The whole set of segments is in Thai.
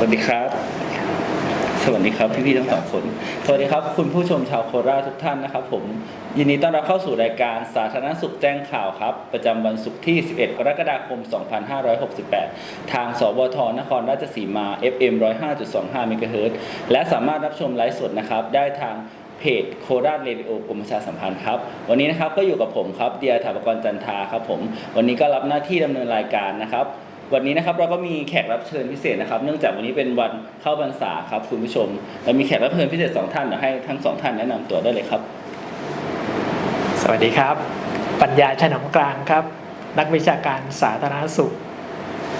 วัสดีครับ สวัสดีครับพี่ๆทั้งสองคน สวัสดีครับ คุณผู้ชมชาวโคราชทุกท่านนะครับ ผม ยินดีต้อนรับเข้าสู่รายการสาธารณสุขแจ้งข่าวครับ ประจำวันศุกร์ที่ 11 กรกฎาคม 2568 ทางสวทนครราชสีมา FM 105.25เมกะเฮิรตซ์และสามารถรับชมไลฟ์สดนะครับ ได้ทางเพจโคราชเรดิโอกรมประชาสัมพันธ์ครับ วันนี้นะครับก็อยู่กับผมครับเดียถาปกรจันทาครับผม วันนี้ก็รับหน้าที่ดำเนินรายการนะครับ วันนี้นะครับเราก็มีแขกรับเชิญพิเศษนะครับ เนื่องจากวันนี้เป็นวันเข้าพรรษาครับคุณผู้ชมเรามีแขกรับเชิญพิเศษสองท่านเดี๋ยวให้ทั้งสองท่านแนะนำตัวได้เลยครับสวัสดีครับ ปัญญาฉนำกลางครับ นักวิชาการสาธารณสุข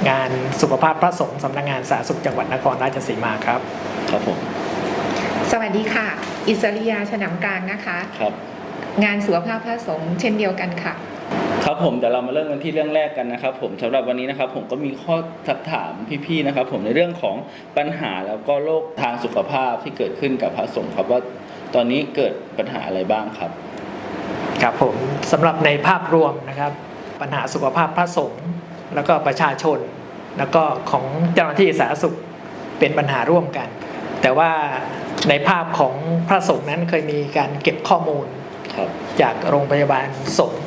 งานสุขภาพพระสงฆ์สำนักงานสาธารณสุขจังหวัดนครราชสีมาครับ ครับผมสวัสดีค่ะ อิสริยาฉนำกลางนะคะ ครับ งานสุขภาพพระสงฆ์เช่นเดียวกันค่ะ ครับผมเดี๋ยวเรามาเริ่มกันที่เรื่องแรกกันนะครับ ผมสำหรับวันนี้นะครับ ผมก็มีข้อสักถามพี่ๆนะครับ ผมในเรื่องของปัญหาแล้วก็โรคทางสุขภาพที่เกิดขึ้นกับพระสงฆ์ครับว่าตอนนี้เกิดปัญหาอะไรบ้างครับ ครับผมสำหรับในภาพรวมนะครับ ปัญหาสุขภาพพระสงฆ์แล้วก็ประชาชน แล้วก็ของเจ้าหน้าที่สาธารณสุขเป็นปัญหาร่วมกัน แต่ว่าในภาพของพระสงฆ์นั้นเคยมีการเก็บข้อมูลครับจากโรงพยาบาลสงฆ์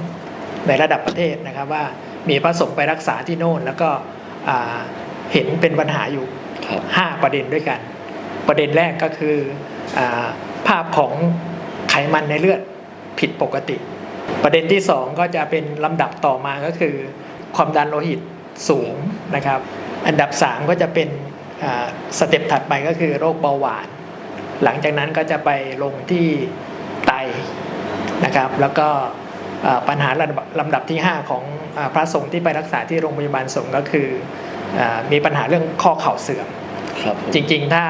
ในระดับประเทศนะครับว่ามีพระสงฆ์ไปรักษาที่โน่น แล้วก็อ่าเห็นเป็นปัญหาอยู่ครับ5ประเด็นด้วยกัน ประเด็นแรกก็คืออาภาพของไขมันในเลือดผิดปกติ ประเด็นที่ 2 ก็จะเป็นลำดับต่อมาก็คือ ความดันโลหิตสูงนะครับ อันดับ 3 ก็จะเป็นอ่าสเต็ปถัดไปก็คือโรคเบาหวาน หลังจากนั้นก็จะไปลงที่ไตนะครับ แล้วก็อ่า ปัญหาลำดับลำดับที่ 5 ของอาพระสงฆ์ที่ไปรักษาที่โรงพยาบาลสงฆ์ก็คืออามีปัญหาเรื่องข้อเข่าเสื่อมครับผมจริงๆ ถ้า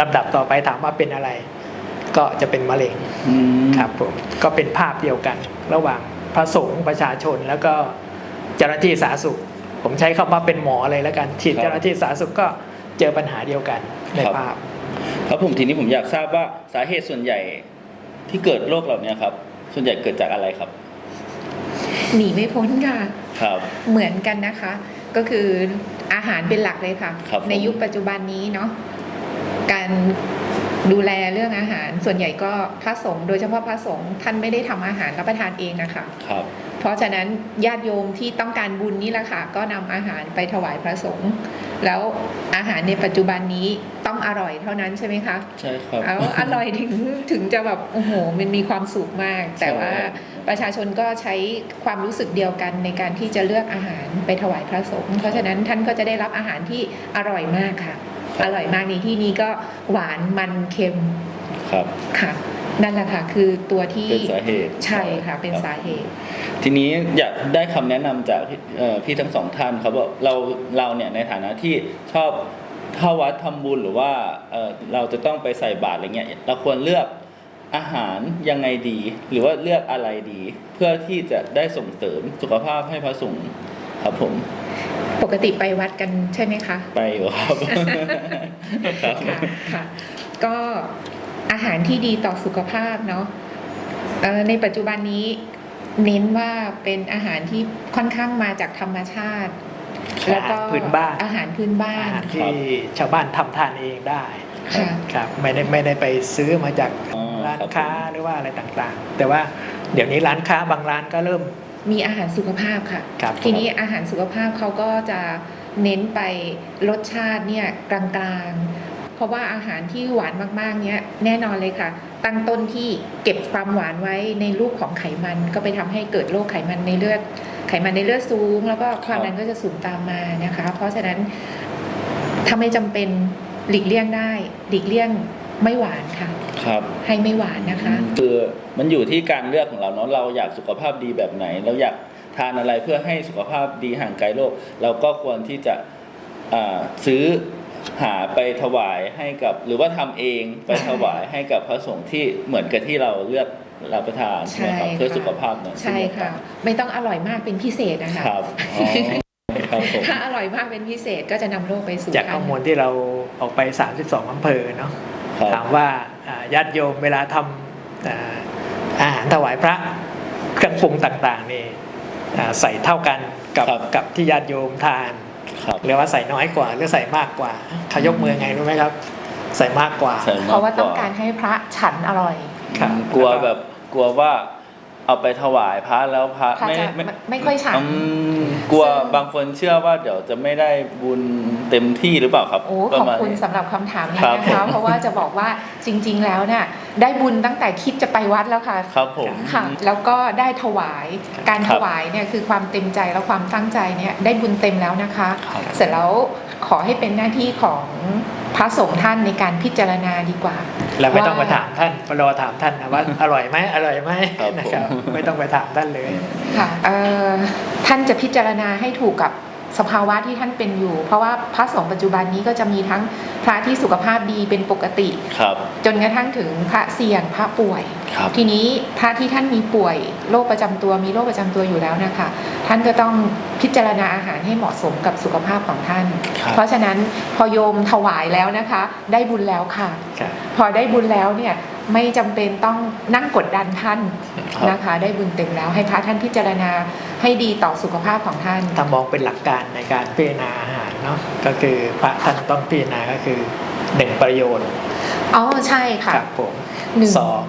ลำดับต่อไปถามว่าเป็นอะไร ก็จะเป็นมะเร็งอืมครับผมก็เป็นภาพเดียวกัน ระหว่างพระสงฆ์ประชาชนแล้วก็เจ้าหน้าที่สาธารณสุข ผมใช้คำว่าเป็นหมอเลยแล้วกันฉีดเจ้าหน้าที่สาธารณสุขก็เจอปัญหาเดียวกันในภาพครับผมทีนี้ผมอยากทราบว่าสาเหตุส่วนใหญ่ที่เกิดโรคเหล่านี้ครับ ส่วนใหญ่เกิดจากอะไรครับ หนีไม่พ้นค่ะ ครับ เหมือนกันนะคะ ก็คืออาหารเป็นหลักเลยค่ะ ครับผมในยุคปัจจุบันนี้เนาะการดูแลเรื่องอาหาร ส่วนใหญ่ก็พระสงฆ์โดยเฉพาะพระสงฆ์ท่านไม่ได้ทำอาหารรับประทานเองนะคะ ครับเพ ราะฉะนั้นญาติโยมที่ต้องการบุญนี่แหละค่ะก็นำอาหารไปถวายพระสงฆ์แล้วอาหารในปัจจุบันนี้ต้องอร่อยเท่านั้นใช่ไหมคะใช่ครับแล้วอร่อยถึงถึงจะแบบโอ้โหมันมีความสุขมาก แต่ว่าใช่ประชาชนก็ใช้ความรู้สึกเดียวกันในการที่จะเลือกอาหารไปถวายพระสงฆ์เพราะฉะนั้นท่านก็จะได้รับอาหารที่อร่อยมากค่ะ อร่อยมากในที่นี้ก็หวานมันเค็มครับค่ะ นั่นแหละค่ะคือตัวที่เป็นสาเหตุใช่ค่ะเป็นรับสาเหตุ ทีนี้อยากได้คำแนะนำจากพี่เอ่อพี่ทั้งสองท่านครับว่าเราเราเนี่ยในฐานะที่ชอบเข้าวัดทำบุญหรือว่าเอ่อเราจะต้องไปใส่บาตรอะไรเงี้ยเราควรเลือกอาหารยังไงดี หรือว่าเลือกอะไรดี เพื่อที่จะได้ส่งเสริมสุขภาพให้พระสงฆ์ครับผมปกติไปวัดกันใช่ไหมคะ ไปอยู่ครับครับค่ะค่ะก็ อาหารที่ดีต่อสุขภาพเนาะเอ่อในปัจจุบันนี้เน้นว่าเป็นอาหารที่ค่อนข้างมาจากธรรมชาติ แล้วก็พื้นบ้านอาหารพื้นบ้าอานหารที่ชาวบ้านทำทานเองได้ค่ะครับไม่ได้ไม่ได้ไปซื้อมาจากอ๋อร้านครับผมค้าหรือว่าอะไรต่างๆ แต่ว่าเดี๋ยวนี้ร้านค้าบางร้านก็เริ่มมีอาหารสุขภาพค่ะครับทีนี้อาหารสุขภาพเขาก็จะเน้นไปรสชาติเนี่ยกลางๆ เพราะว่าอาหารที่หวานมากๆเนี่ยแน่นอนเลยค่ะ ตั้งต้นที่เก็บความหวานไว้ในรูปของไขมัน ก็ไปทำให้เกิดโรคไขมันในเลือด ไขมันในเลือดสูง แล้วก็ความดันก็จะสูงตามมานะคะ เพราะฉะนั้นถ้าไม่จำเป็นหลีกเลี่ยงได้ หลีกเลี่ยงไม่หวานค่ะ ครับ ให้ไม่หวานนะคะ คือมันอยู่ที่การเลือกของเราเนาะเราอยากสุขภาพดีแบบไหน เราอยากทานอะไรเพื่อให้สุขภาพดีห่างไกลโรคเราก็ควรที่จะอ่าซื้อ หาไปถวายให้กับ หรือว่าทำเองไปถวายให้กับพระสงฆ์ที่เหมือนกับที่เราเลือกรับประทานใช่ไหมครับใช่ค่ะเพื่อสุขภาพเนาะใช่ค่ะ ไม่ต้องอร่อยมากเป็นพิเศษนะคะครับอ๋อครับผมถ้าอร่อยมากเป็นพิเศษก็จะนำโรคไปสู่จากข้อมูลที่เราออกไป 32อำเภอเนาะครับถามว่าอ่าญาติโยมเวลาทำอ่าอาหารถวายพระเครื่องปรุงต่างๆนี่อ่าใส่เท่ากันกับครับกับที่ญาติโยมทาน ครับหรือว่าใส่น้อยกว่าหรือใส่มากกว่าเขายกมือไงรู้ไหมครับ ใส่มากกว่าใส่มเพราะว่าต้องการให้พระฉันอร่อยครับกลัวแบบกลัวว่า เอาไปถวายพระแล้วพระพระไม่จะไม่ไม่ค่อยฉัน อืมกลัวซึ่ง บางคนเชื่อว่าเดี๋ยวจะไม่ได้บุญเต็มที่หรือเปล่าครับโอ้ปขระอบมาณคุณนี้ สำหรับคำถามนี้ครับนะคะผม เพราะว่าจะบอกว่าจริง ๆ แล้วเนี่ยได้บุญตั้งแต่คิดจะไปวัดแล้วค่ะครับผม ค่ะ แล้วก็ได้ถวายการครัถบวายเนี่ยคือความเต็มใจและความตั้งใจเนี่ยได้บุญเต็มแล้วนะคะ ครับ เสร็จแล้ว ขอให้เป็นหน้าที่ของพระสงฆ์ท่านในการพิจารณาดีกว่าเราไม่ต้องว่าไปถามท่านไปรอถามท่านนะว่าอร่อยไหมอร่อยไหมครับนะครับผมไม่ต้องไปถามท่านเลยค่ะเอ่อท่านจะพิจารณาให้ถูกกับ สภาวะที่ท่านเป็นอยู่ เพราะว่าพระสงฆ์ปัจจุบันนี้ก็จะมีทั้งพระที่สุขภาพดีเป็นปกติครับจนกระทั่งถึงพระเสี่ยงพระป่วย ครับ ทีนี้พระที่ท่านมีป่วยโรคประจำตัวมีโรคประจำตัวอยู่แล้วนะคะท่านก็ต้องพิจารณาอาหารให้เหมาะสมกับสุขภาพของท่าน ครับ เพราะฉะนั้นพอโยมถวายแล้วนะคะ ได้บุญแล้วค่ะ ครับ พอได้บุญแล้วเนี่ย ไม่จำเป็นต้องนั่งกดดันท่านครับนะคะ ได้บุญเต็มแล้ว ให้พระท่านพิจารณาให้ดีต่อสุขภาพของท่านถ้ามองเป็นหลักการในการพิจารณาอาหารเนาะก็คือพระท่านต้องพิจารณาก็คือหนึ่งประโยชน์อ๋อใช่ค่ะครับผมหนึ่งสอง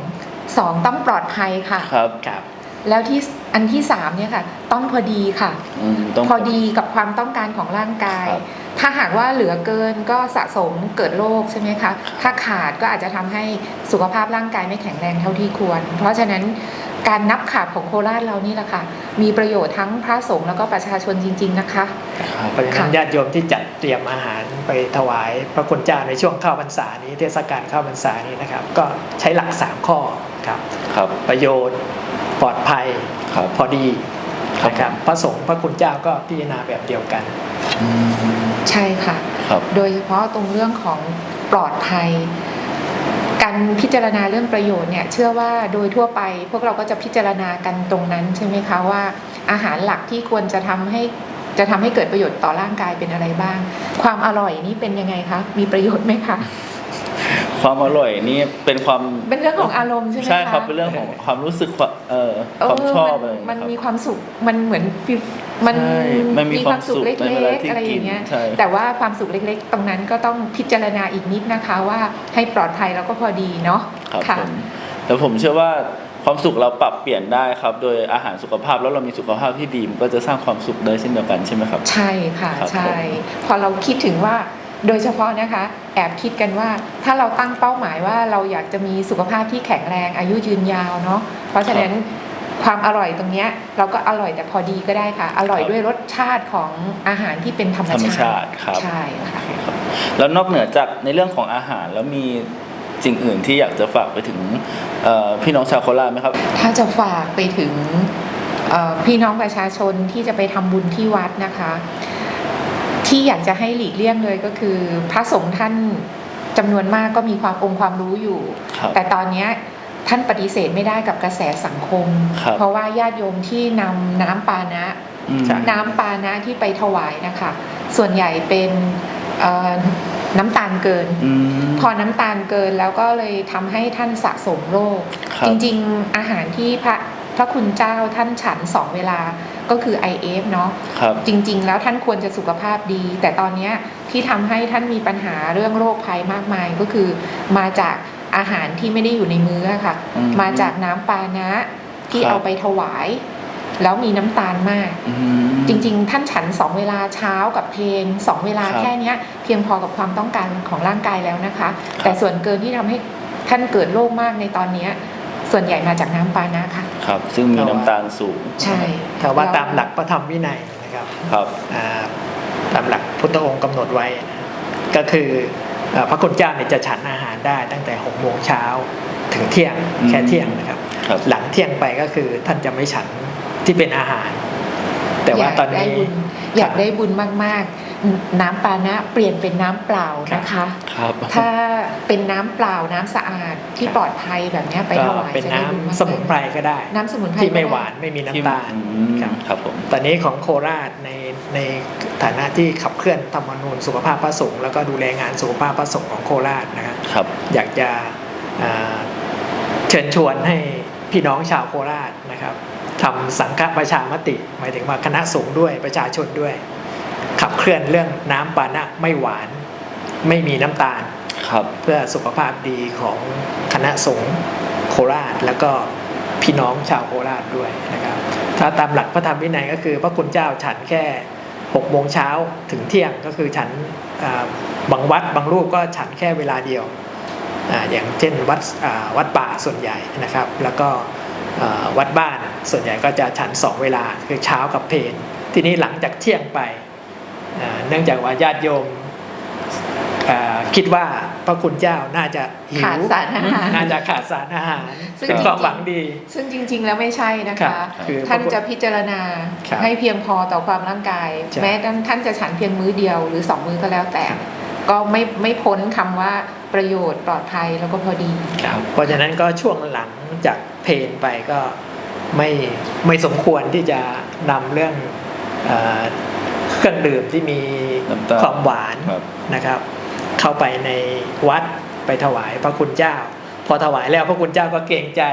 สองต้องปลอดภัยค่ะครับครับแล้วที่อันที่สามเนี่ยค่ะ ต้องพอดีค่ะอืมต้องพอดีกับความต้องการของร่างกายครับ ถ้าหากว่าเหลือเกินก็สะสมเกิดโรคใช่ไหมคะถ้าขาดก็อาจจะทำให้สุขภาพร่างกายไม่แข็งแรงเท่าที่ควร เพราะฉะนั้นการนับขาดของโคราชเรานี่แหละค่ะ มีประโยชน์ทั้งพระสงฆ์แล้วก็ประชาชนจริง ๆ นะคะครับเพราะฉะนั้นค่ะญาติโยมที่จัดเตรียมอาหารไปถวายพระคุณเจ้าในช่วงเข้าพรรษานี้เทศกาลเข้าพรรษานี้นะครับ ก็ใช้หลัก 3 ข้อครับครับ ประโยชน์ปลอดภัยครับพอดีครับนะครับพระสงฆ์พระคุณเจ้าก็พิจารณาแบบเดียวกันอืม ใช่ค่ะ ครับ โดยเฉพาะตรงเรื่องของปลอดภัย การพิจารณาเรื่องประโยชน์เนี่ยเชื่อว่าโดยทั่วไป พวกเราก็จะพิจารณากันตรงนั้นใช่ไหมคะว่า อาหารหลักที่ควรจะทำให้จะทำให้เกิดประโยชน์ต่อร่างกายเป็นอะไรบ้าง ความอร่อยนี่เป็นยังไงคะมีประโยชน์ไหมคะความอร่อยนี่เป็นความเป็นเรื่องของอารมณ์ใช่ไหมคะใช่ครับเป็นเรื่องของความรู้สึกความ เอ่อความชอบอะไรมันครับมีความสุขมันเหมือนฟิลมันใช่มันมีความสุขเล็ในเวลากที่ๆอะไรอย่างเงี้ยกินใช่แต่ว่าความสุขเล็ก ๆ ตรงนั้นก็ต้องพิจารณาอีกนิดนะคะว่าให้ปลอดภัยแล้วก็พอดีเนาะครับค่ะผมแต่ผมเชื่อว่าความสุขเราปรับเปลี่ยนได้ครับ โดยอาหารสุขภาพแล้วเรามีสุขภาพที่ดีมันก็จะสร้างความสุขได้เช่นเดียวกันใช่ไหมครับ ใช่ค่ะครับใช่ผมพอเราคิดถึงว่า โดยเฉพาะนะคะแอบคิดกันว่าถ้าเราตั้งเป้าหมายว่าเราอยากจะมีสุขภาพที่แข็งแรงอายุยืนยาวเนาะเพราะฉะนั้นความอร่อยตรงเนี้ยเราก็อร่อยแต่พอดีก็ได้ค่ะ อร่อยด้วยรสชาติของอาหารที่เป็นธรรมธรรมชาชาติติครับ ใช่ค่ะครับแล้วนอกเหนือจากในเรื่องของอาหารแล้วมีสิ่งอื่นที่อยากจะฝากไปถึงเอ่อพี่น้องชาวโคราชไหมครับ ถ้าจะฝากไปถึงเอ่อพี่น้องประชาชนที่จะไปทำบุญที่วัดนะคะ ที่อยากจะให้หลีกเลี่ยงเลยก็คือ พระสงฆ์ท่านจำนวนมากก็มีความองค์ความรู้อยู่ครับแต่ตอนเนี้ยท่านปฏิเสธไม่ได้กับกระแสสังคมครับเพราะว่าญาติโยมที่นำน้ำปานะอืมครับน้ำปานะที่ไปถวายนะคะ ส่วนใหญ่เป็นเอ่อน้ำตาลเกินอืมพอน้ำตาลเกินแล้วก็เลยทำให้ท่านสะสมโรคครับจริง ๆ อาหารที่พระ พระคุณเจ้าท่านฉันสองเวลาก็คือ IF เนาะครับจริง ๆ แล้วท่านควรจะสุขภาพดี แต่ตอนเนี้ยที่ทำให้ท่านมีปัญหาเรื่องโรคภัยมากมายก็คือมาจากอาหารที่ไม่ได้อยู่ในมื้ออะค่ะอืมมาจากน้ำปานะที่ครับเอาไปถวาย แล้วมีน้ำตาลมากอืมจริง ๆ ท่านฉันสองเวลาเช้ากับเพลนสองเวลาครับแค่เนี้ยเพียงพอกับความต้องการของร่างกายแล้วนะคะครับแต่ส่วนเกินที่ทำให้ท่านเกิดโรคมากในตอนเนี้ย ส่วนใหญ่มาจากน้ำปานะค่ะครับ ซึ่งมีน้ำตาลสูงใช่ถ้าว่าแล้วตามหลักพระธรรมวินัยนะครับครับ อ่าตามหลักพุทธองค์กำหนดไว้นะก็คือเอ่อพระคุณเจ้าเนี่ยจะฉันอาหารได้ตั้งแต่6โมงเช้าถึงเที่ยงอืม แค่เที่ยงนะครับ ครับหลังเที่ยงไปก็คือท่านจะไม่ฉันที่เป็นอาหาร แต่ว่าตอนนี้ยกได้บุญอยากได้บุญมากๆ น้ำปานะเปลี่ยนเป็นน้ำเปล่านะคะครับถ้าเป็นน้ำเปล่าน้ำสะอาดที่ปลอดภัยแบบเนี้ยไปก็ถวายเป็นจะได้น้ำบุญมากสมุนไพรก็ได้ น้ำสมุนไพรที่ไม่ก็ด้หวานไม่มีน้ำที่ตาลอืมครับครับผมตอนนี้ของโคราชในในฐานะที่ขับเคลื่อนธรรมนูญสุขภาพพระสงฆ์แล้วก็ดูแลงานสุขภาพพระสงฆ์ของโคราชนะครับครับอยากจะอ่าเชิญชวนให้พี่น้องชาวโคราชนะครับทำสังฆประชามติ หมายถึงว่าคณะสงฆ์ด้วยประชาชนด้วย ขับเคลื่อนเรื่องน้ำปานะไม่หวาน ไม่มีน้ำตาลครับเพื่อสุขภาพดีของคณะสงฆ์โคราชแล้วก็พี่น้องชาวโคราชด้วยนะครับ ถ้าตามหลักพระธรรมวินัยก็คือ พระคุณเจ้าฉันแค่6โมงเช้าถึงเที่ยงก็คือฉันอ่าบางวัดบางรูปก็ฉันแค่เวลาเดียวอาอย่างเช่นวัดอ่าวัดป่าส่วนใหญ่นะครับ แล้วก็อ่าวัดบ้านส่วนใหญ่ก็จะฉันสองเวลาคือเช้ากับเพลนทีนี้หลังจากเที่ยงไปอ่า เนื่องจากว่าญาติโยมอ่าคิดว่าพระคุณเจ้าน่าจะหิวขาดสารอาหารน่าจะขาดสารอาหารซึ่งเป็นจริงๆความหวังดี ซึ่งจริง ๆ แล้วไม่ใช่นะครัคะบคือท่านจะพิจารณาครับให้เพียงพอต่อความร่างกายใช่แม้ท่านจะฉันเพียงมื้อเดียวหรือสองมื้อก็แล้วแต่ ก็ไม่ไม่พ้นคำว่าประโยชน์ปลอดภัยแล้วก็พอดีครับเพราะฉะนั้นก็ช่วงหลังจากเพลนไปก็ไม่ไม่สมควรที่จะนำเรื่อง เออเครื่องดื่มที่มีน้ำตาลความหวานครับนะครับ เข้าไปในวัดไปถวายพระคุณเจ้า พอถวายแล้วพระคุณเจ้าก็เกรงใจ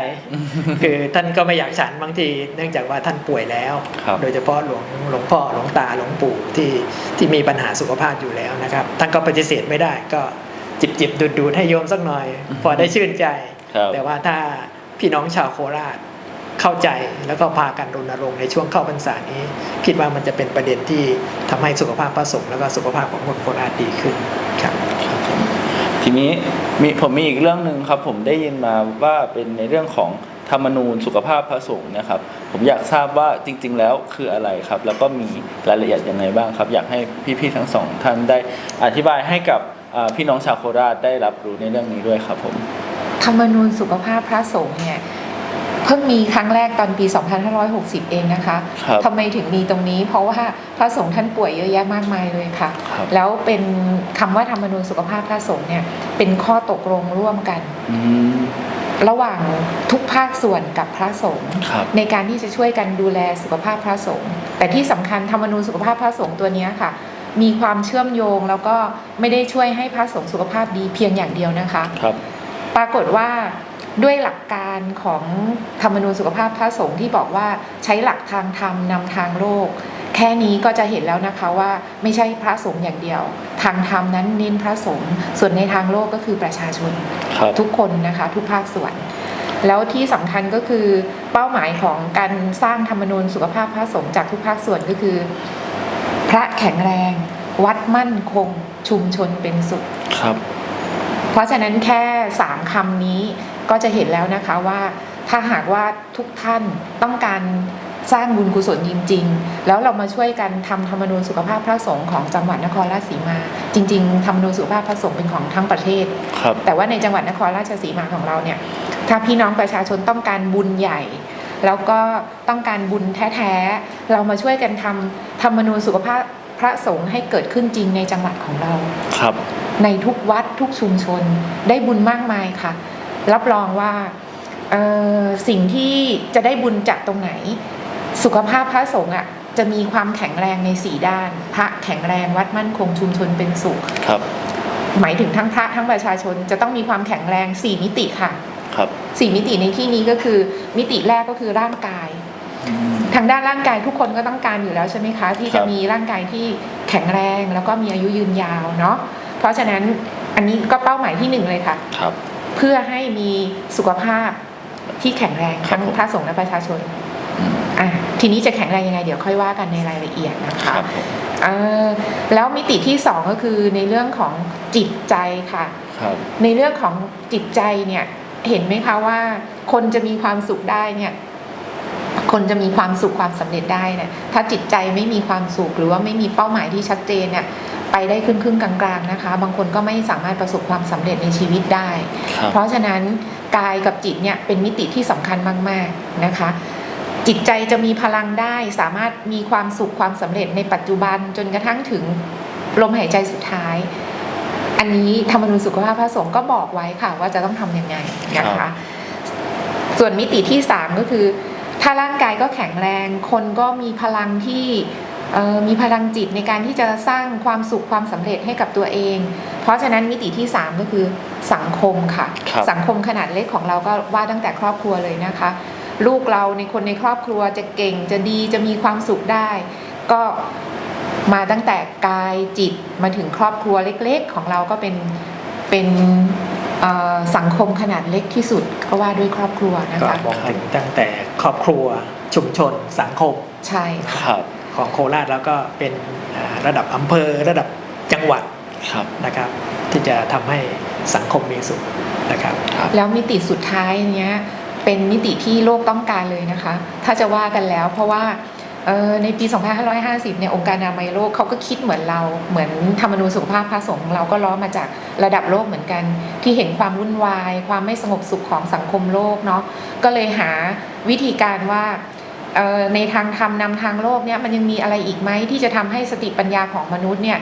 คือท่านก็ไม่อยากฉันบางที เนื่องจากว่าท่านป่วยแล้วครับโดยเฉพาะหลวงหลวงพ่อหลวงตาหลวงปู่ที่ที่มีปัญหาสุขภาพอยู่แล้วนะครับ ท่านก็ปฏิเสธไม่ได้ก็จิบจิบดูดดูดให้โยมสักหน่อย พอได้ชื่นใจครับแต่ว่าถ้าพี่น้องชาวโคราช เข้าใจแล้วก็พากันรณรงค์ในช่วงเข้าพรรษานี้ คิดว่ามันจะเป็นประเด็นที่ทำให้สุขภาพพระสงฆ์แล้วก็สุขภาพของคนโคราชดีขึ้นครับครับผมทีนี้มีผมมีอีกเรื่องหนึ่งครับ ผมได้ยินมาว่าเป็นในเรื่องของธรรมนูญสุขภาพพระสงฆ์นะครับ ผมอยากทราบว่าจริง ๆ แล้วคืออะไรครับ แล้วก็มีรายละเอียดยังไงบ้างครับ อยากให้พี่ๆทั้งสองท่านได้อธิบายให้กับอ่าพี่น้องชาวโคราชได้รับรู้ในเรื่องนี้ด้วยครับผมธรรมนูญสุขภาพพระสงฆ์เนี่ย เพิ่งมีครั้งแรกตอนปี 2560 เองนะคะครับทำไมถึงมีตรงนี้ เพราะว่าพระสงฆ์ท่านป่วยเยอะแยะมากมายเลยค่ะ ครับแล้วเป็นคำว่าธรรมนูญสุขภาพพระสงฆ์เนี่ยเป็นข้อตกลงร่วมกัน อืมระหว่างทุกภาคส่วนกับพระสงฆ์ครับ ในการที่จะช่วยกันดูแลสุขภาพพระสงฆ์แต่ที่สำคัญธรรมนูญสุขภาพพระสงฆ์ตัวเนี้ยค่ะ มีความเชื่อมโยงแล้วก็ไม่ได้ช่วยให้พระสงฆ์สุขภาพดีเพียงอย่างเดียวนะคะ ครับ ปรากฏว่า ด้วยหลักการของธรรมนูญสุขภาพพระสงฆ์ที่บอกว่าใช้หลักทางธรรมนำทางโลก แค่นี้ก็จะเห็นแล้วนะคะว่าไม่ใช่พระสงฆ์อย่างเดียว ทางธรรมนั้นเน้นพระสงฆ์ส่วนในทางโลกก็คือประชาชนครับทุกคนนะคะทุกภาคส่วน แล้วที่สำคัญก็คือเป้าหมายของการสร้างธรรมนูญสุขภาพพระสงฆ์จากทุกภาคส่วนก็คือ พระแข็งแรง วัดมั่นคงชุมชนเป็นสุขครับ เพราะฉะนั้นแค่สามคำนี้ ก็จะเห็นแล้วนะคะว่าถ้าหากว่าทุกท่านต้องการสร้างบุญกุศลจริง ๆ แล้วเรามาช่วยกันทำธรรมนูญสุขภาพพระสงฆ์ของจังหวัดนครราชสีมา จริง ๆธรรมนูญสุขภาพพระสงฆ์เป็นของทั้งประเทศครับแต่ว่าในจังหวัดนครราชสีมาของเราเนี่ย ถ้าพี่น้องประชาชนต้องการบุญใหญ่ แล้วก็ต้องการบุญแท้ๆ เรามาช่วยกันทำธรรมนูญสุขภาพพระสงฆ์ให้เกิดขึ้นจริงในจังหวัดของเรา ครับ ในทุกวัดทุกชุมชนได้บุญมากมายค่ะ รับรองว่าเอ่อสิ่งที่จะได้บุญจากตรงไหน สุขภาพพระสงฆ์อะจะมีความแข็งแรงในสี่ด้าน พระแข็งแรงวัดมั่นคงชุมชนเป็นสุขครับ หมายถึงทั้งพระทั้งประชาชนจะต้องมีความแข็งแรง4มิติค่ะ ครับ4มิติในที่นี้ก็คือมิติแรกก็คือร่างกายอืมทางด้านร่างกายทุกคนก็ต้องการอยู่แล้วใช่ไหมคะ ที่ครัจะบมีร่างกายที่แข็งแรงแล้วก็มีอายุยืนยาวเนาะเพราะฉะนั้นอันนี้ก็เป้าหมายที่หนึ่งเลยค่ะ ครับ เพื่อให้มีสุขภาพที่แข็งแรงครับทั้งผมพระสงฆ์และประชาชนอืมอะทีนี้จะแข็งแรงยังไงเดี๋ยวค่อยว่ากันในรายละเอียดนะคคะรับผมเอ่อแล้วมิติที่สองก็คือในเรื่องของจิตใจค่ะครับในเรื่องของจิตใจเนี่ยเห็นไหมคะว่าคนจะมีความสุขได้เนี่ย คนจะมีความสุขความสำเร็จได้เนี่ยถ้าจิตใจไม่มีความสุขหรือว่าไม่มีเป้าหมายที่ชัดเจนเนี่ย ไปได้ครึ่งครึ่งๆกลางๆนะคะ บางคนก็ไม่สามารถประสบความสำเร็จในชีวิตได้ครับเพราะฉะนั้นกายกับจิตเนี่ยเป็นมิติที่สำคัญมากๆนะคะ จิตใจจะมีพลังได้สามารถมีความสุขความสำเร็จในปัจจุบันจนกระทั่งถึงลมหายใจสุดท้าย อันนี้ธรรมนูญสุขภาพพระสงฆ์ก็บอกไว้ค่ะ ว่าจะต้องทำยังไงนะครัคะบส่วนมิติที่สามก็คือ ถ้าร่างกายก็แข็งแรง คนก็มีพลังที่เอ่อ มีพลังจิตในการที่จะสร้างความสุขความสำเร็จให้กับตัวเอง เพราะฉะนั้นมิติที่สามก็คือสังคมค่ะครับสังคมขนาดเล็กของเราก็ว่าตั้งแต่ครอบครัวเลยนะคะ ลูกเราในคนในครอบครัวจะเก่งจะดีจะมีความสุขได้ ก็มาตั้งแต่กายจิตมาถึงครอบครัวเล็กๆ ของเราก็เป็นเป็นเอ่อสังคมขนาดเล็กที่สุดก็ว่าด้วยครอบครัวนะก็คะมองถึงตั้งแต่ครอบครัวชุมชนสังคมใช่ค่ะครับ ของโคราชแล้วก็เป็นอ่าระดับอำเภอระดับจังหวัดครับนะครับ ที่จะทำให้สังคมมีสุขนะครับแล้วมิติสุดท้ายเนี้ยเป็นมิติที่โลกต้องการเลยนะคะ ถ้าจะว่ากันแล้วเพราะว่าเอ่อในปี 2550 เนี่ยองค์การอนามัยโลกเขาก็คิดเหมือนเราเหมือนธรรมนูญสุขภาพพระสงฆ์ของเราก็ล้อมาจากระดับโลกเหมือนกัน ที่เห็นความวุ่นวาย ความไม่สงบสุขของสังคมโลกเนาะก็เลยหาวิธีการว่าเอ่อ ในทางธรรมนำทางโลกเนี่ยมันยังมีอะไรอีกไหมที่จะทำให้สติปัญญาของมนุษย์เนี่ย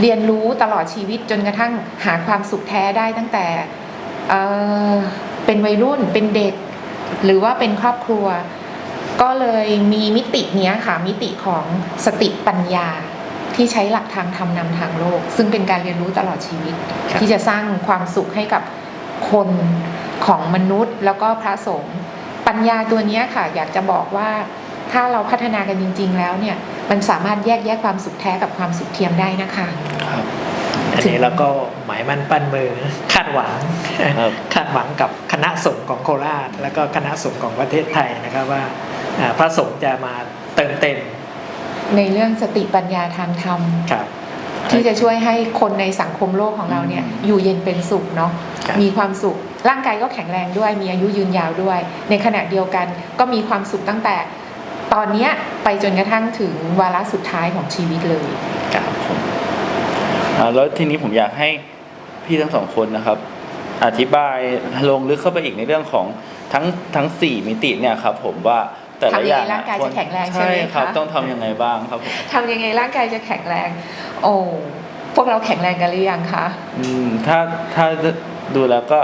เรียนรู้ตลอดชีวิตจนกระทั่งหาความสุขแท้ได้ตั้งแต่เอ่อเป็นวัยรุ่นเป็นเด็ก หรือว่าเป็นครอบครัว ก็เลยมีมิติเนี้ยค่ะมิติของสติปัญญาที่ใช้หลักทางธรรมนำทางโลก ซึ่งเป็นการเรียนรู้ตลอดชีวิตครับที่จะสร้างความสุขให้กับคนของมนุษย์แล้วก็พระสงฆ์ ปัญญาตัวเนี้ยค่ะ อยากจะบอกว่าถ้าเราพัฒนากันจริง ๆ แล้วเนี่ย มันสามารถแยกแยะความสุขแท้กับความสุขเทียมได้นะคะครับอันนี้เราก็หมายมั่นปั้นมือคาดหวังครับคาดหวังกับคณะสงฆ์ของโคราช แล้วก็คณะสงฆ์ของประเทศไทยนะครับว่าอ่าพระสงฆ์จะมาเติมเต็ม ในเรื่องสติปัญญาทางธรรมครับที่จะช่วยให้คนในสังคมโลกของเราเนี่ยอืมอยู่เย็นเป็นสุขเนาะครับมีความสุข ร่างกายก็แข็งแรงด้วย มีอายุยืนยาวด้วย ในขณะเดียวกันก็มีความสุขตั้งแต่ตอนเนี้ยไปจนกระทั่งถึงวาระสุดท้ายของชีวิตเลยครับอ่าแล้วทีนี้ผมอยากให้พี่ทั้งสองคนนะครับ อธิบายลงลึกเข้าไปอีกในเรื่องของทั้งทั้งสี่มิติเนี่ยครับผมว่าแต่ละอย่างทำยังไงร่างกายจะแข็งแรงใช่ไหมครับคะต้องทำยังไงบ้างครับผมทำยังไงร่างกายจะแข็งแรง โอ้พวกเราแข็งแรงกันหรือยังคะอืมถ้าถ้าดูแล้วก็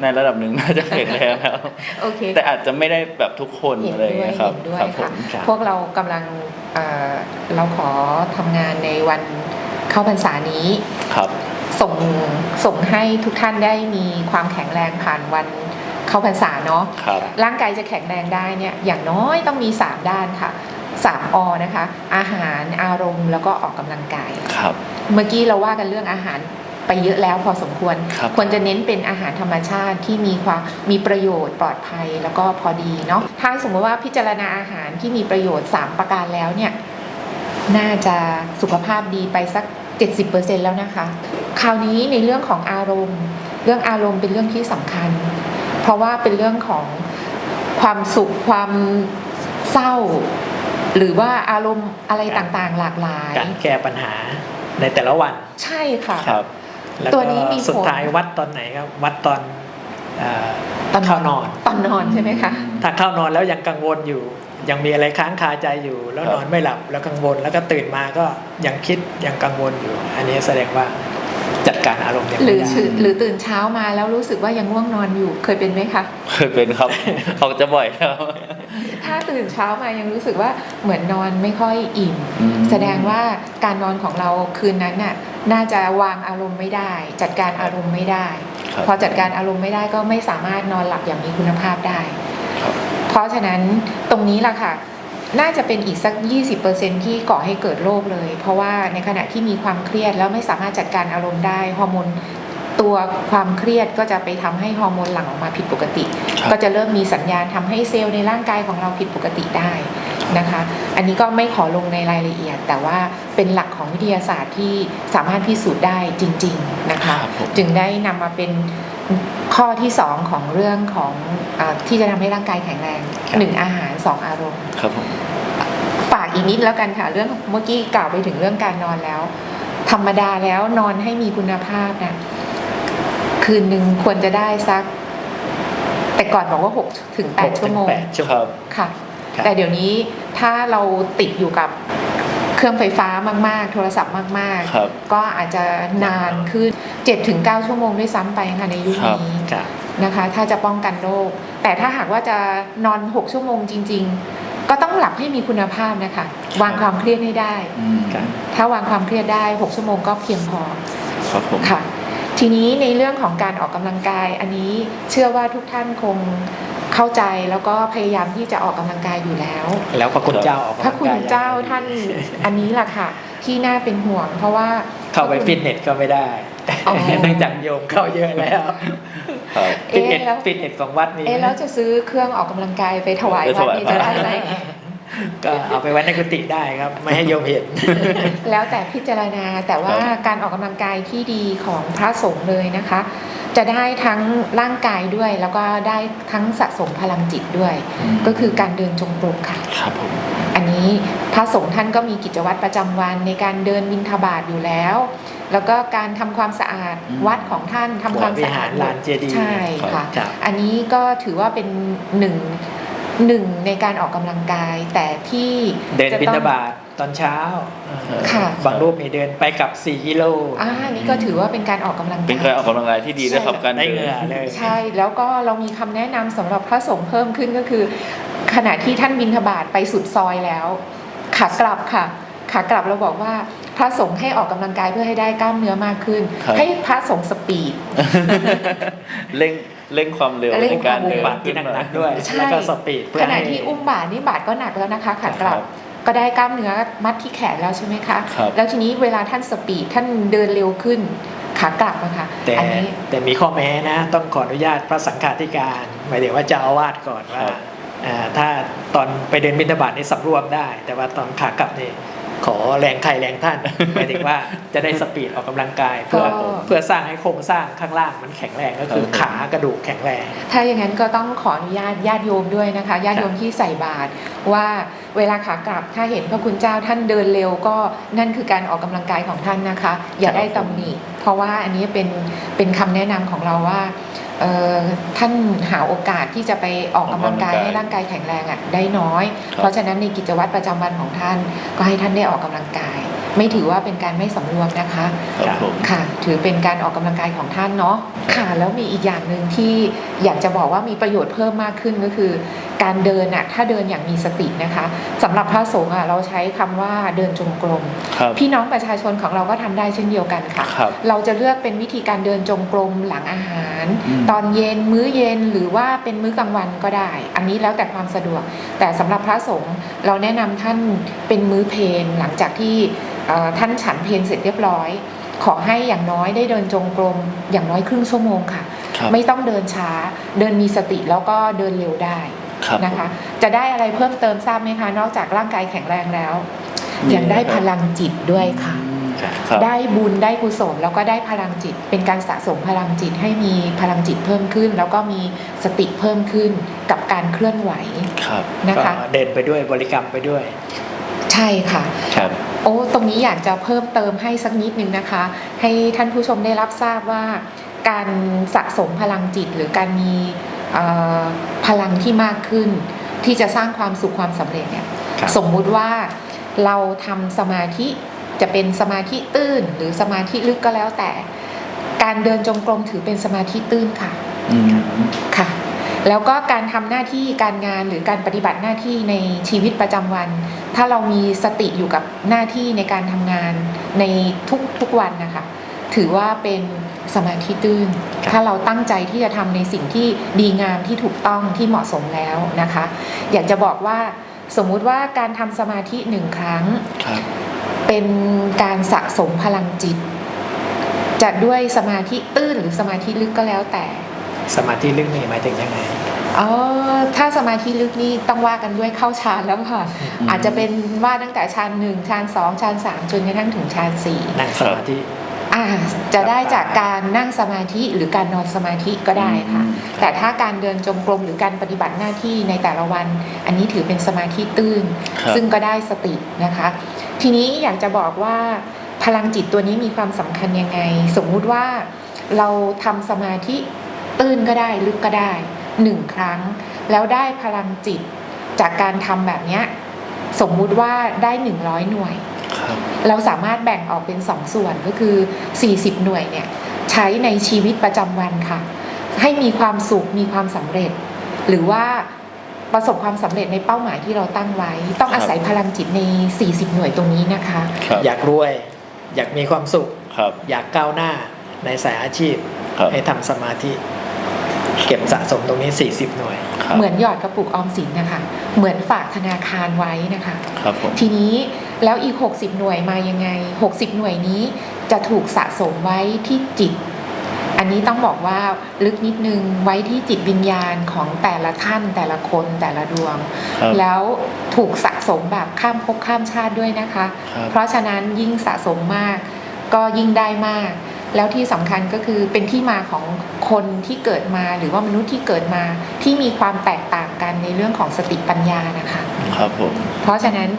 ในระดับหนึ่งน่าจะแข็งแรงแล้ว โอเคแต่อาจจะไม่ได้แบบทุกคนเห็นอะไรอย่างด้วยเงี้ยครับเห็นด้วยครับผค่ะมครับพวกเรากำลังเอ่อเราขอทำงานในวันเข้าพรรษานี้ครับส่งส่งให้ทุกท่านได้มีความแข็งแรงผ่านวันเข้าพรรษาเนาะครับร่างกายจะแข็งแรงได้เนี่ยอย่างน้อยต้องมี 3 ด้านค่ะ3อนะคะ อาหารอารมณ์แล้วก็ออกกำลังกายครับ เมื่อกี้เราว่ากันเรื่องอาหาร ไปเยอะแล้วพอสมควรครับควรจะเน้นเป็นอาหารธรรมชาติที่มีความมีประโยชน์ปลอดภัยแล้วก็พอดีเนาะถ้าสมมติว่าพิจารณาอาหารที่มีประโยชน์ 3 ประการแล้วเนี่ยน่าจะสุขภาพดีไปสัก 70%แล้วนะคะ คราวนี้ในเรื่องของอารมณ์ เรื่องอารมณ์เป็นเรื่องที่สำคัญ เพราะว่าเป็นเรื่องของความสุขความเศร้า หรือว่าอารมณ์อะไรต่างๆ หลากหลาย การแก้ปัญหาในแต่ละวัน ใช่ค่ะครับ แล้วตัวก็นี้มีผลสุดท้ายวัดตอนไหนครับ วัดตอนเอ่อตอนนอนเข้านอนตอนนอนใช่ไหมคะถ้าเข้านอนแล้วยังกังวลอยู่ ยังมีอะไรค้างคาใจอยู่ แล้วครับนอนไม่หลับแล้วกังวลแล้วก็ตื่นมาก็ยังคิดยังกังวลอยู่ อันนี้แสดงว่า จัดการอารมณ์ยังหรืไม่อได้ชื่อหรือตื่นเช้ามาแล้วรู้สึกว่ายังง่วงนอนอยู่เคยเป็นไหมคะเคยเป็นครับออกจะบ่อยแล้วถ้าตื่นเช้ามายังรู้สึกว่าเหมือนนอนไม่ค่อยอิ่มอืมแสดงว่าการนอนของเราคืนนั้นน่ะน่าจะวางอารมณ์ไม่ได้ จัดการอารมณ์ไม่ได้ครับพอจัดการอารมณ์ไม่ได้ก็ไม่สามารถนอนหลับอย่างมีคุณภาพได้ครับเพราะฉะนั้นตรงนี้ล่ะค่ะ น่าจะเป็นอีกสัก 20%ที่ก่อให้เกิดโรคเลย เพราะว่าในขณะที่มีความเครียดแล้วไม่สามารถจัดการอารมณ์ได้ฮอร์โมนตัวความเครียดก็จะไปทำให้ฮอร์โมนหลั่งออกมาผิดปกติครับก็จะเริ่มมีสัญญาณทำให้เซลล์ในร่างกายของเราผิดปกติได้นะคะ อันนี้ก็ไม่ขอลงในรายละเอียด แต่ว่าเป็นหลักของวิทยาศาสตร์ที่สามารถพิสูจน์ได้จริง ๆนะคะครับผมจึงได้นำมาเป็นข้อที่สองของเรื่องของอาที่จะทำให้ร่างกายแข็งแรงครับหนึ่งอาหาร สองอารมณ์ ครับผมฝากอีกนิดแล้วกันค่ะ เรื่องเมื่อกี้กล่าวไปถึงเรื่องการนอนแล้ว ธรรมดาแล้วนอนให้มีคุณภาพนะคืนหนึ่งควรจะได้สัก แต่ก่อนบอกว่าหกถึงแปดหกชั่วโมงถึแปดชั่วคโมรังบค่ะครับแต่เดี๋ยวนี้ถ้าเราติดอยู่กับเครื่องไฟฟ้ามาก ๆ โทรศัพท์มากครับๆก็อาจจะนานขึ้น7ถึง9ชั่วโมงด้วยซ้ำไปค่ะในยุคครับนี้ครับ นะคะ ถ้าจะป้องกันโรค แต่ถ้าหากว่าจะนอน 6 ชั่วโมงจริง ๆ ก็ต้องหลับให้มีคุณภาพนะคะ วางความเครียดให้ได้อืมครับถ้าวางความเครียดได้ 6 ชั่วโมงก็เพียงพอครับผมค่ะ ทีนี้ในเรื่องของการออกกำลังกาย อันนี้เชื่อว่าทุกท่านคงเข้าใจแล้วก็พยายามที่จะออกกำลังกายอยู่แล้ว แล้วพระคุณเจ้าออกพระกำลังคุณกายยังไงเจ้าท่านอันนี้แหละค่ะ ที่น่าเป็นห่วง เพราะว่าเข้าไปฟิตเนสก็ไม่ได้อ๋อ เนื่องจากโยมเข้าเยอะแล้วครับฟิตเนสเอ๊ะแล้วฟิตเนสของวัดนี้เอ๊ะแล้วจะซื้อเครื่องออกกำลังกายไปถวายไปถวัดวายนี้พระจะได้ไหมก็เอาไปไว้ในกุฏิได้ครับ ไม่ให้โยมเห็น แล้วแต่พิจารณาแต่ว่าครับการออกกำลังกายที่ดีของพระสงฆ์เลยนะคะ จะได้ทั้งร่างกายด้วย แล้วก็ได้ทั้งสะสมพลังจิตด้วย ก็คือการเดินจงกรมค่ะครับผมอันนี้พระสงฆ์ท่านก็มีกิจวัตรประจำวันในการเดินบิณฑบาตอยู่แล้ว แล้วก็การทำความสะอาดอืมวัดของท่านทำความสะอาดวิหารลานเจดีย์ใช่ค่ะครับอันนี้ก็ถือว่าเป็นหนึ่งหนึ่งในการออกกำลังกายแต่ที่เดินจะบิณต้องฑบาต ตอนเช้าค่ะ บางรูปมีเดินไปกลับ 4 กิโลอ่านี่ก็ถือว่าเป็นการออกกำลังเป็นกายการออกกำลังกายที่ดีด้วยครับใช่การได้เดิเหงื่อนเลยใช่แล้วก็เรามีคำแนะนำสำหรับพระสงฆ์เพิ่มขึ้นก็คือ ขณะที่ท่านบิณฑบาตไปสุดซอยแล้วขากลับค่ะขากลับเราบอกว่าพระสงฆ์ให้ออกกำลังกายเพื่อให้ได้กล้ามเนื้อมากขึ้นครับให้พระสงฆ์สปีดเร่งเร่งความเร็วเร่งในการความเร็เดิวนบาทที่หนักๆด้วยใช่แล้วก็สปีดเพื่อขณะให้ที่อุ้มบาทนี่บาทก็หนักแล้วนะคะขากลัครับบ ก็ได้กล้ามเนื้อมัดที่แขนแล้วใช่ไหมคะครับแล้วทีนี้เวลาท่านสปีดท่านเดินเร็วขึ้นขากลับนะคะแต่อันนี้แต่มีข้อแม้นะ ต้องขออนุญาตพระสังฆาธิการหมายถึงว่าเจ้าอาวาสก่อนว่าครับอ่าถ้าตอนไปเดินบิณฑบาตนี่สำรวมได้ แต่ว่าตอนขากลับนี่ ขอแรงใครแรงท่านหมายถึงว่าจะได้สปีดออกกำลังกาย เพื่อก็เพื่อสร้างให้โครงสร้างข้างล่างมันแข็งแรงก็คือครับขากระดูกแข็งแรง ถ้าอย่างนั้นก็ต้องขออนุญาตญาติโยมด้วยนะคะญาติโยมที่ใส่บาตรว่าเวลาขากลับถ้าเห็นพระคุณเจ้าท่านเดินเร็วก็นั่นคือการออกกำลังกายของท่านนะคะ อย่าได้ตำหนิเพราะว่าอันนี้เป็นเป็นคำแนะนำของเราว่าเอ่อ ท่านหาโอกาสที่จะไปออกกำลังกายออกกำลังกายให้ร่างกายแข็งแรงอะได้น้อยครับเพราะฉะนั้นในกิจวัตรประจำวันของท่านก็ให้ท่านได้ออกกำลังกาย ไม่ถือว่าเป็นการไม่สำรวมนะคะครับผมค่ะ ถือเป็นการออกกำลังกายของท่านเนาะค่ะแล้วมีอีกอย่างหนึ่งที่อยากจะบอกว่ามีประโยชน์เพิ่มมากขึ้นก็คือ การเดินอะถ้าเดินอย่างมีสตินะคะสำหรับพระสงฆ์อะเราใช้คำว่าเดินจงกรมครับพี่น้องประชาชนของเราก็ทำได้เช่นเดียวกันค่ะครับเราจะเลือกเป็นวิธีการเดินจงกรมหลังอาหารอืมตอนเย็นมื้อเย็นหรือว่าเป็นมื้อกลางวันก็ได้ อันนี้แล้วแต่ความสะดวก แต่สำหรับพระสงฆ์เราแนะนำท่านเป็นมื้อเพลหลังจากที่เอ่อท่านฉันเพลเสร็จเรียบร้อย ขอให้อย่างน้อยได้เดินจงกรมอย่างน้อยครึ่งชั่วโมงค่ะครับไม่ต้องเดินช้า เดินมีสติแล้วก็เดินเร็วได้ครับนะคะ จะได้อะไรเพิ่มเติมทราบไหมคะ นอกจากร่างกายแข็งแรงแล้วมียังได้อะไรพลังจิตด้วยค่ะครับได้บุญได้กุศลแล้วก็ได้พลังจิต เป็นการสะสมพลังจิตให้มีพลังจิตเพิ่มขึ้น แล้วก็มีสติเพิ่มขึ้นกับการเคลื่อนไหวครับนะคะก็เดินไปด้วยบริกรรมไปด้วย ใช่ค่ะครับ โอ้ตรงนี้อยากจะเพิ่มเติมให้สักนิดนึงนะคะ ให้ท่านผู้ชมได้รับทราบว่า การสะสมพลังจิตหรือการมีเอ่อพลังที่มากขึ้น ที่จะสร้างความสุขความสำเร็จเนี่ยครับสมมุติว่าเราทำสมาธิจะเป็นสมาธิตื้นหรือสมาธิลึกก็แล้วแต่ การเดินจงกรมถือเป็นสมาธิตื้นค่ะอืมค่ะ แล้วก็การทำหน้าที่การงานหรือการปฏิบัติหน้าที่ในชีวิตประจำวัน ถ้าเรามีสติอยู่กับหน้าที่ในการทำงานในทุกทุกวันนะคะ ถือว่าเป็นสมาธิตื้นครับถ้าเราตั้งใจที่จะทำในสิ่งที่ดีงามที่ถูกต้องที่เหมาะสมแล้วนะคะ อยากจะบอกว่าสมมุติว่าการทำสมาธิหนึ่งครั้งครับเป็นการสะสมพลังจิต จะด้วยสมาธิตื้นหรือสมาธิลึกก็แล้วแต่ สมาธิลึกนี่หมายถึงยังไง อ๋อถ้าสมาธิลึกนี่ต้องว่ากันด้วยเข้าฌานแล้วค่ะอืมอาจจะเป็นว่าตั้งแต่ฌานหนึ่งฌานสองฌานสามจนกระทั่งถึงฌานสี่นั่งสมาธิอ่าจะได้จากการนั่งสมาธิหรือการนอนสมาธิก็ได้ค่ะอืมแต่ถ้าการเดินจงกรมหรือการปฏิบัติหน้าที่ในแต่ละวัน อันนี้ถือเป็นสมาธิตื้นครับซึ่งก็ได้สตินะคะ ทีนี้อยากจะบอกว่าพลังจิตตัวนี้มีความสำคัญยังไง สมมุติว่าเราทำสมาธิตื้นก็ได้ลึกก็ได้ หนึ่งครั้ง แล้วได้พลังจิตจากการทำแบบเนี้ยสมมุติว่าได้100หน่วยครับเราสามารถแบ่งออกเป็น2ส่วนก็คือ 40 หน่วยเนี่ยใช้ในชีวิตประจำวันค่ะ ให้มีความสุขมีความสำเร็จ หรือว่าประสบความสำเร็จในเป้าหมายที่เราตั้งไว้ ต้องอาศัยพลังจิตใน 40 หน่วยตรงนี้นะคะครับอยากรวย อยากมีความสุขครับอยากก้าวหน้าในสายอาชีพครับให้ทำสมาธิ เก็บสะสมตรงนี้ 40 หน่วยครับเหมือนหยอดกระปุกออมสินนะคะ เหมือนฝากธนาคารไว้นะคะครับผมทีนี้แล้วอีก 60 หน่วยมายังไง 60 หน่วยนี้จะถูกสะสมไว้ที่จิต อันนี้ต้องบอกว่าลึกนิดนึงไว้ที่จิตวิญญาณของแต่ละท่านแต่ละคนแต่ละดวง ครับ แล้วถูกสะสมแบบข้ามภพข้ามชาติด้วยนะคะ ครับ เพราะฉะนั้นยิ่งสะสมมากก็ยิ่งได้มาก แล้วที่สำคัญก็คือเป็นที่มาของคนที่เกิดมาหรือว่ามนุษย์ที่เกิดมาที่มีความแตกต่างกันในเรื่องของสติปัญญานะคะครับผมเพราะฉะนั้น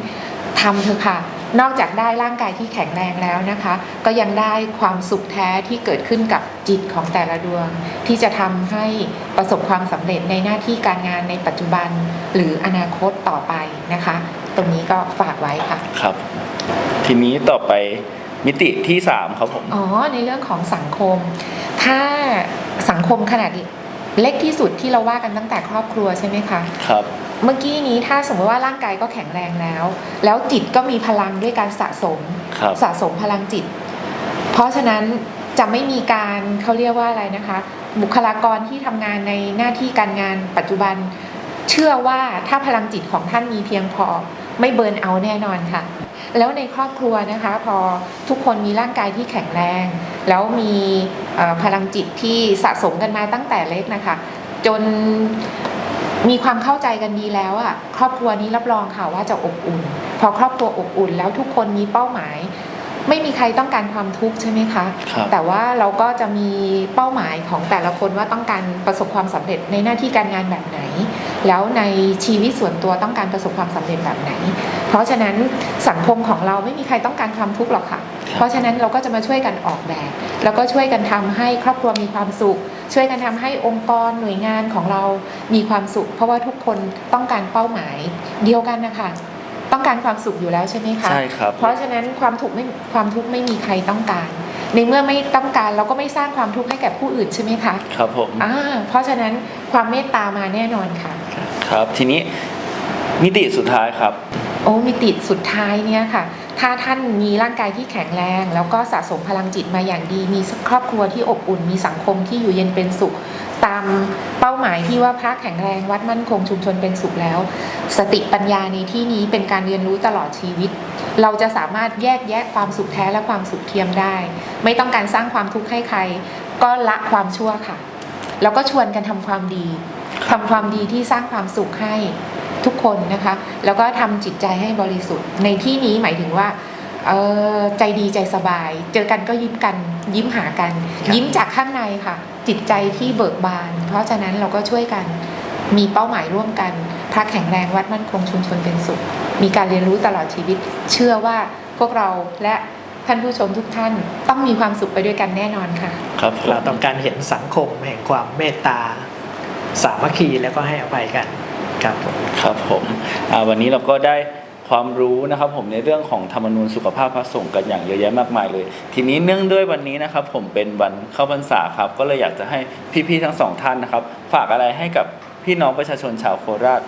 ทำเถอะค่ะ นอกจากได้ร่างกายที่แข็งแรงแล้วนะคะ ก็ยังได้ความสุขแท้ที่เกิดขึ้นกับจิตของแต่ละดวง ที่จะทำให้ประสบความสำเร็จในหน้าที่การงานในปัจจุบันหรืออนาคตต่อไปนะคะ ตรงนี้ก็ฝากไว้ค่ะครับ ทีนี้ต่อไป มิติที่สามครับผม อ๋อ ในเรื่องของสังคม ถ้าสังคมขนาดเล็กที่สุดที่เราว่ากันตั้งแต่ครอบครัวใช่ไหมคะ ครับ เมื่อกี้นี้ถ้าสมมติว่าร่างกายก็แข็งแรงแล้ว แล้วจิตก็มีพลังด้วยการสะสมครับสะสมพลังจิต เพราะฉะนั้นจะไม่มีการเขาเรียกว่าอะไรนะคะ บุคลากรที่ทำงานในหน้าที่การงานปัจจุบัน เชื่อว่าถ้าพลังจิตของท่านมีเพียงพอ ไม่เบิร์นเอาท์แน่นอนค่ะ แล้วในครอบครัวนะคะพอทุกคนมีร่างกายที่แข็งแรง แล้วมีพลังจิตที่สะสมกันมาตั้งแต่เล็กนะคะ จนมีความเข้าใจกันดีแล้วอะครอบครัวนี้รับรองค่ะว่าจะอบอุ่น พอครอบครัวอบอุ่นแล้วทุกคนมีเป้าหมาย ไม่มีใครต้องการความทุกข์ใช่ไหมคะครับแต่ว่าเราก็จะมีเป้าหมายของแต่ละคนว่าต้องการประสบความสำเร็จในหน้าที่การงานแบบไหน แล้วในชีวิตส่วนตัวต้องการประสบความสำเร็จแบบไหน เพราะฉะนั้นสังคมของเราไม่มีใครต้องการความทุกข์หรอกค่ะ เพราะฉะนั้นเราก็จะมาช่วยกันออกแบบ แล้วก็ช่วยกันทำให้ครอบครัวมีความสุข ช่วยกันทำให้องค์กรหน่วยงานของเรามีความสุข เพราะว่าทุกคนต้องการเป้าหมายเดียวกันนะคะ ต้องการความสุขอยู่แล้วใช่ไหมคะใช่ครับ เพราะฉะนั้นความทุกข์ไม่ความทุกข์ไม่มีใครต้องการ ในเมื่อไม่ต้องการเราก็ไม่สร้างความทุกข์ให้แก่ผู้อื่นใช่ไหมคะครับผมอ่าเพราะฉะนั้นความเมตตามาแน่นอนค่ะ ครับทีนี้มิติสุดท้ายครับ โอ้มิติสุดท้ายเนี่ยค่ะ ถ้าท่านมีร่างกายที่แข็งแรง แล้วก็สะสมพลังจิตมาอย่างดี มีครอบครัวที่อบอุ่น มีสังคมที่อยู่เย็นเป็นสุขตาม เป้าหมายที่ว่าพระแข็งแรงวัดมั่นคงชุมชนเป็นสุขแล้ว สติปัญญาในที่นี้เป็นการเรียนรู้ตลอดชีวิต เราจะสามารถแยกแยะความสุขแท้และความสุขเทียมได้ ไม่ต้องการสร้างความทุกข์ให้ใคร ก็ละความชั่วค่ะ แล้วก็ชวนกันทำความดีทำความดีที่สร้างความสุขให้ทุกคนนะคะ แล้วก็ทำจิตใจให้บริสุทธิ์ ในที่นี้หมายถึงว่าเออใจดีใจสบาย เจอกันก็ยิ้มกันยิ้มหากันครับยิ้มจากข้างในค่ะ จิตใจที่เบิกบาน เพราะฉะนั้นเราก็ช่วยกันมีเป้าหมายร่วมกันพระแข็งแรงวัดมั่นคงชุมชนเป็นสุข มีการเรียนรู้ตลอดชีวิต เชื่อว่าพวกเราและท่านผู้ชมทุกท่านต้องมีความสุขไปด้วยกันแน่นอนค่ะ ครับผมเราต้องการเห็นสังคมแห่งความเมตตา สามัคคีแล้วก็ให้อภัยกันครับผมครับผมอ่าวันนี้เราก็ได้ ความรู้นะครับผมในเรื่องของธรรมนูญสุขภาพพระสงฆ์กันอย่างเยอะแยะมากมายเลย ทีนี้เนื่องด้วยวันนี้นะครับผมเป็นวันเข้าพรรษาครับก็เลยอยากจะให้พี่ๆทั้งสองท่านนะครับ ฝากอะไรให้กับพี่น้องประชาชนชาวโคราช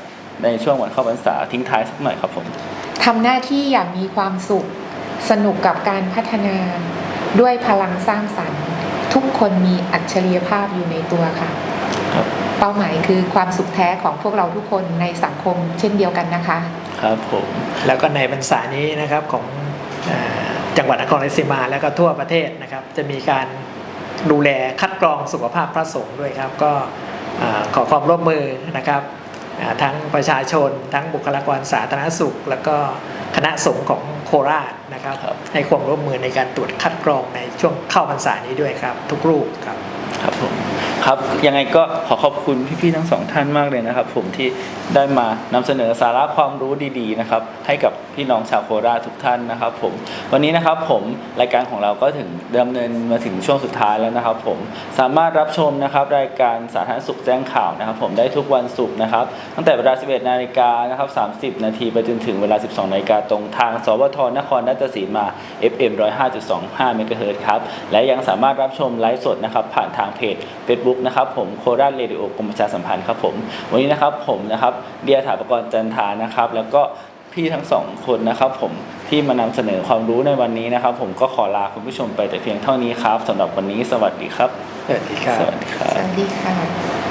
ในช่วงวันเข้าพรรษาทิ้งท้ายสักหน่อยครับผมทำหน้าที่อย่างมีความสุข สนุกกับการพัฒนา ด้วยพลังสร้างสรรค์ ทุกคนมีอัจฉริยภาพอยู่ในตัวค่ะครับเป้าหมายคือความสุขแท้ของพวกเราทุกคนในสังคมเช่นเดียวกันนะคะ ครับผมแล้วก็ในพรรษานี้นะครับของเออจังหวัดนครราชสีมาแล้วก็ทั่วประเทศนะครับ จะมีการดูแลคัดกรองสุขภาพพระสงฆ์ด้วยครับก็เอ่อขอความร่วมมือนะครับอ่าทั้งประชาชน ทั้งบุคลากรสาธารณสุข แล้วก็คณะสงฆ์ของโคราชนะครับครับให้ความร่วมมือในการตรวจคัดกรองในช่วงเข้าพรรษานี้ด้วยครับ ทุกรูปครับ ครับผมครับยังไงก็ขอขอบคุณพี่ๆทั้งสองท่านมากเลยนะครับ ผมที่ได้มานำเสนอสาระความรู้ดีๆนะครับให้กับพี่น้องชาวโคราชทุกท่านนะครับ ผมวันนี้นะครับผมรายการของเราก็ถึงดำเนินมาถึงช่วงสุดท้ายแล้วนะครับ ผมสามารถรับชมนะครับ รายการสาธารณสุขแจ้งข่าวนะครับ ผมได้ทุกวันศุกร์นะครับ ตั้งแต่เวลา 11นาฬิกานะครับ30 นาทีไปจนถึงเวลา 12นาฬิกาตรงทาง สวทนครราชสีมา FM 105.25เมกะเฮิรตซ์ครับและยังสามารถรับชมไลฟ์สดนะครับผ่านทางเพจ Facebook นะครับผมโคราชเรดิโอกรมประชาสัมพันธ์ครับผมวันนี้นะครับผมนะครับเดียถาปกรณ์จันทานะครับ แล้วก็พี่ทั้งสองคนนะครับผมที่มานำเสนอความรู้ในวันนี้นะครับ ผมก็ขอลาคุณผู้ชมไปแต่เพียงเท่านี้ครับสำหรับวันนี้สวัสดีครับ สวัสดีครับสวัสดีครัสบวัสดีค่ะ